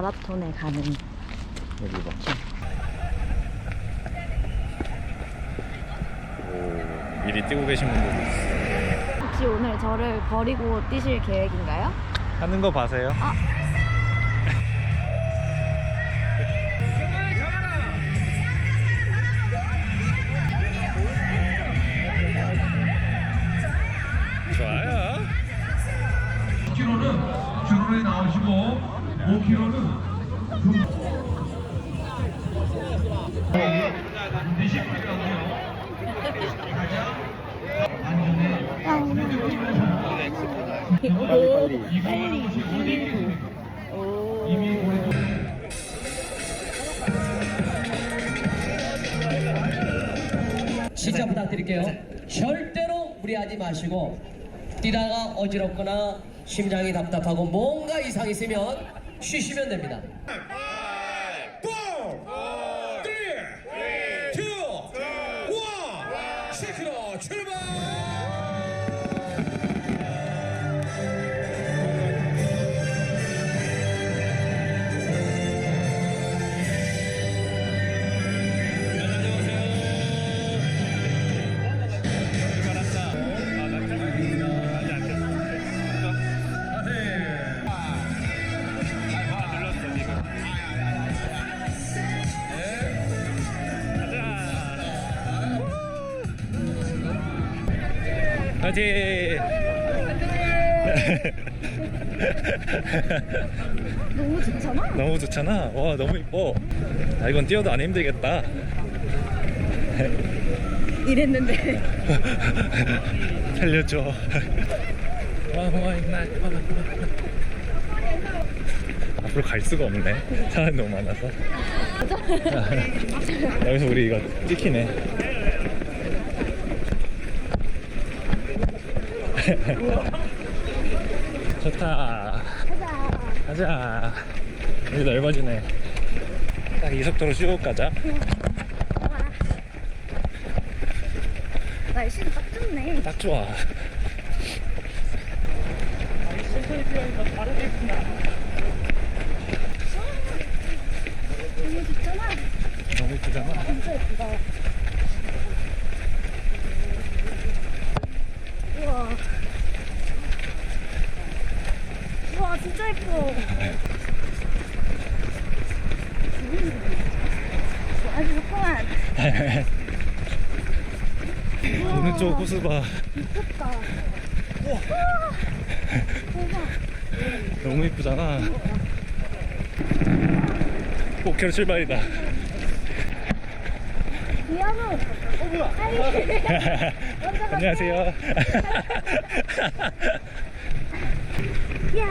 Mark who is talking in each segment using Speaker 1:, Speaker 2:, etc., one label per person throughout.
Speaker 1: 손에 가는
Speaker 2: 여기 봐. 오, 미리 뛰고 계신 분들도 있어.
Speaker 1: 혹시 오늘 저를 버리고 뛰실 계획인가요?
Speaker 2: 하는 거 봐세요.
Speaker 1: 아.
Speaker 2: 빨리
Speaker 3: 부탁드릴게요. 절대로 무리하지 마시고 뛰다가 어지럽거나 심장이 답답하고 뭔가 이상 있으면 쉬시면 됩니다.
Speaker 2: 화이팅!
Speaker 1: 너무 좋잖아.
Speaker 2: 너무 좋잖아. 와 너무 이뻐. 아 이건 뛰어도 안 힘들겠다.
Speaker 1: 이랬는데
Speaker 2: 살려줘. 앞으로 갈 수가 없네. 사람이 너무 많아서. 여기서 우리 이거 찍히네. 좋다. 가자. 여기 넓어지네. 딱 이 속도로 쭉 가자.
Speaker 1: 날씨는 딱 좋네.
Speaker 2: 딱 좋아.
Speaker 1: 너무 좋잖아.
Speaker 2: 너무 예쁘잖아.
Speaker 1: 진짜 예쁘다. 우와. 우와, 진짜 예뻐. 아주 좋구만.
Speaker 2: 오른쪽 호수 봐.
Speaker 1: 미쳤다.
Speaker 2: 너무 예쁘잖아. 5km 출발이다.
Speaker 1: 미안해. 어, 뭐야.
Speaker 2: 안녕하세요.
Speaker 1: 야.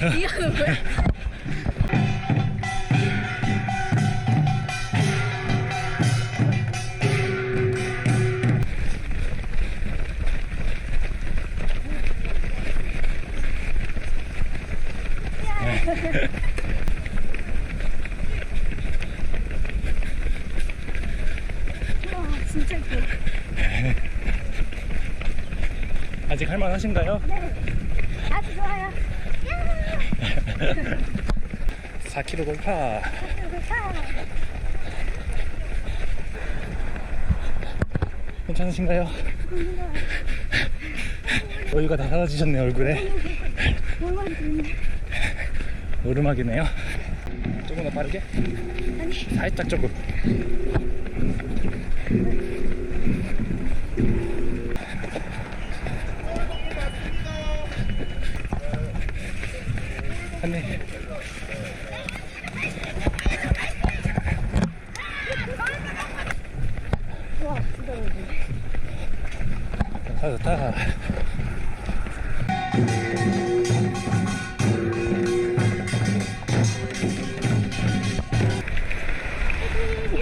Speaker 1: 이거는 뭐야? 진짜.
Speaker 2: 아직 할만하신가요?
Speaker 1: 네. 아주 좋아요. 야!
Speaker 2: 4km 골파. 괜찮으신가요? 여유가 다 사라지셨네, 얼굴에. 오르막이네요. 조금 더 빠르게? 살짝 조금.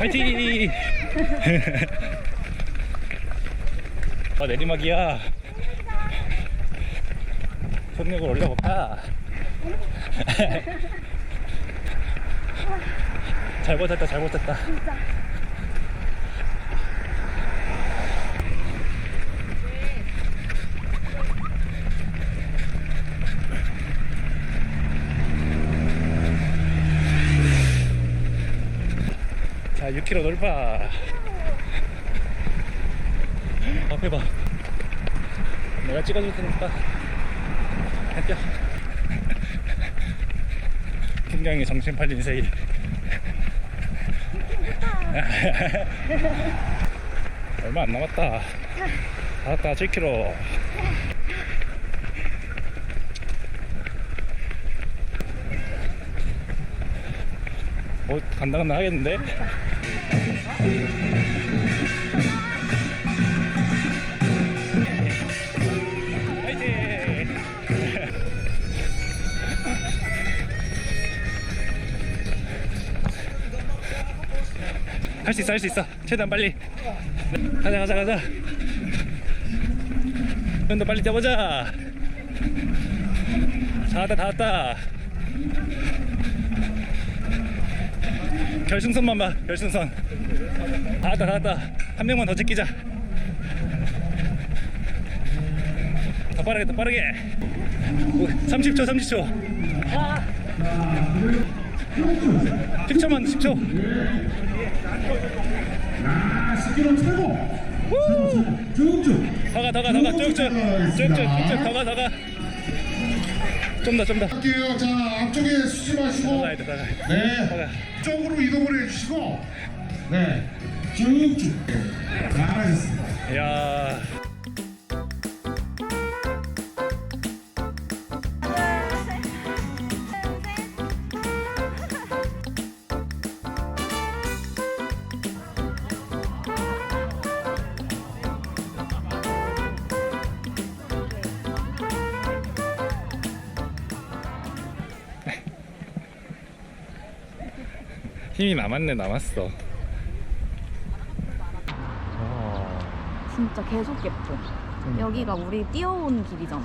Speaker 2: 화이팅! 아, 내리막이야. 속력을 올려볼까? 잘 버텼다, 잘 버텼다.
Speaker 1: 진짜.
Speaker 2: 10km 돌파. 앞에 봐. 내가 찍어줄 테니까. 뛰어. 풍경이 정신 팔린 세일. 얼마 안 남았다. 다 왔다 7km. 어, 간당간당 하겠는데? 할 수 있어, 할 수 있어. 최대한 빨리. 가자, 가자, 가자. 좀더 빨리 뛰어보자. 다 왔다, 다 왔다. 결승선만 봐 결승선. 다 왔다 다 왔다. 한 명만 더 제끼자. 더 빠르게 더 빠르게. 오, 30초 30초. 10초만 10초.
Speaker 4: 아, 10km 최고. 쭉쭉.
Speaker 2: 더가 더가 더가. 쭉쭉 쭉쭉 쭉쭉. 더가 더가 좀더 좀 더
Speaker 4: 할게요. 자, 앞쪽에 수지 마시고.
Speaker 2: 더가야 돼 더가
Speaker 4: 네.
Speaker 2: 더가
Speaker 4: 쪽으로 이동을 해주시고. 네. 쭉쭉. 네, 잘하셨습니다.
Speaker 2: 이야 힘이 남았네 남았어
Speaker 1: 진짜 계속 예뻐. 여기가 우리 뛰어온 길이잖아.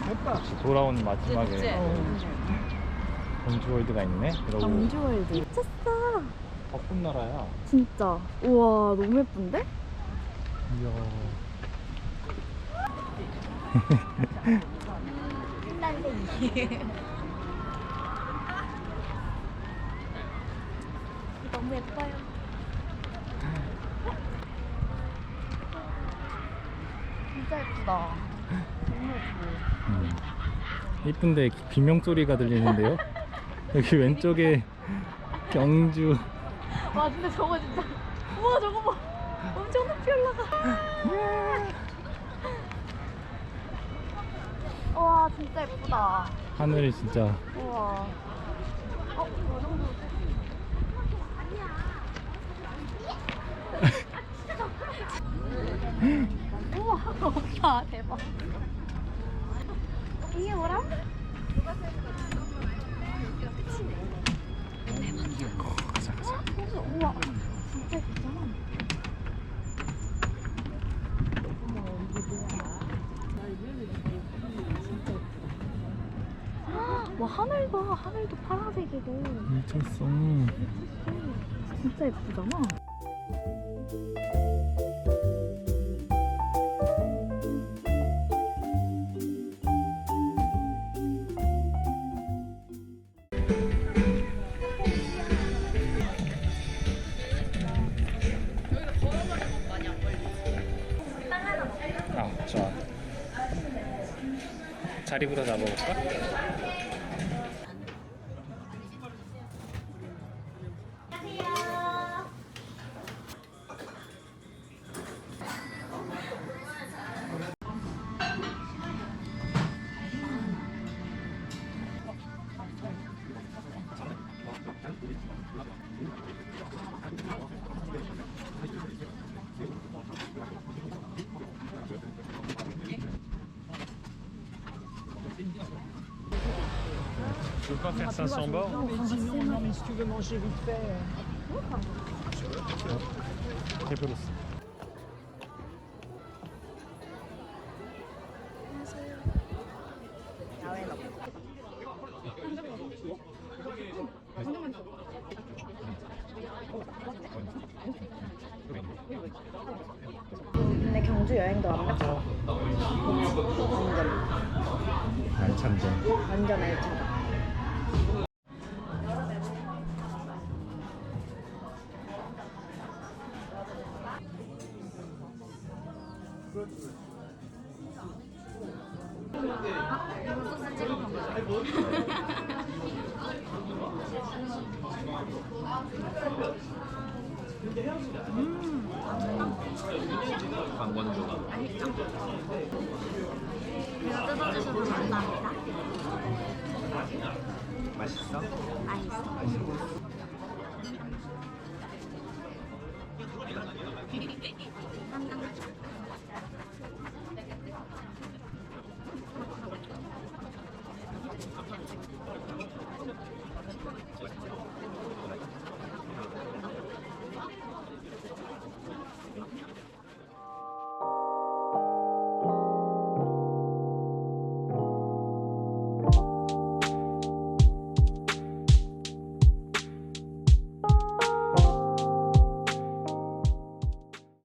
Speaker 2: 돌아온 마지막에
Speaker 1: 어.
Speaker 2: 경주월드가 있네 이러고
Speaker 1: 경주월드. 미쳤어.
Speaker 2: 벚꽃 나라야
Speaker 1: 진짜. 우와, 너무 예쁜데?
Speaker 2: 이야
Speaker 1: 너무 예뻐요. 진짜 예쁘다.
Speaker 2: 음. 이쁜데 비명 소리가 들리는데요 여기 왼쪽에 경주
Speaker 1: 와, 근데 저거 진짜. 우와, 저거 봐. 엄청 높이 올라가. 와, 진짜 예쁘다.
Speaker 2: 하늘이 진짜
Speaker 1: 우와. 어, 저 정도. 우와, 오빠 대박. 이게 뭐라?
Speaker 2: 가자 가자
Speaker 1: 우와, 진짜 예쁘잖아. 와 하늘 봐 하늘도 파란색이고
Speaker 2: 미쳤어
Speaker 1: 진짜 예쁘잖아
Speaker 2: 아 자리부터 잡아볼까? Tu veux faire 500 bords 해버렸어
Speaker 1: 근데 경주 여행도 완벽하다 완전.
Speaker 2: 알찬데
Speaker 1: 완전 알차
Speaker 5: 강건조가
Speaker 1: 맛있죠? 이거 뜯어주셔서 감사합니다.
Speaker 5: 맛있어?
Speaker 1: 맛있어.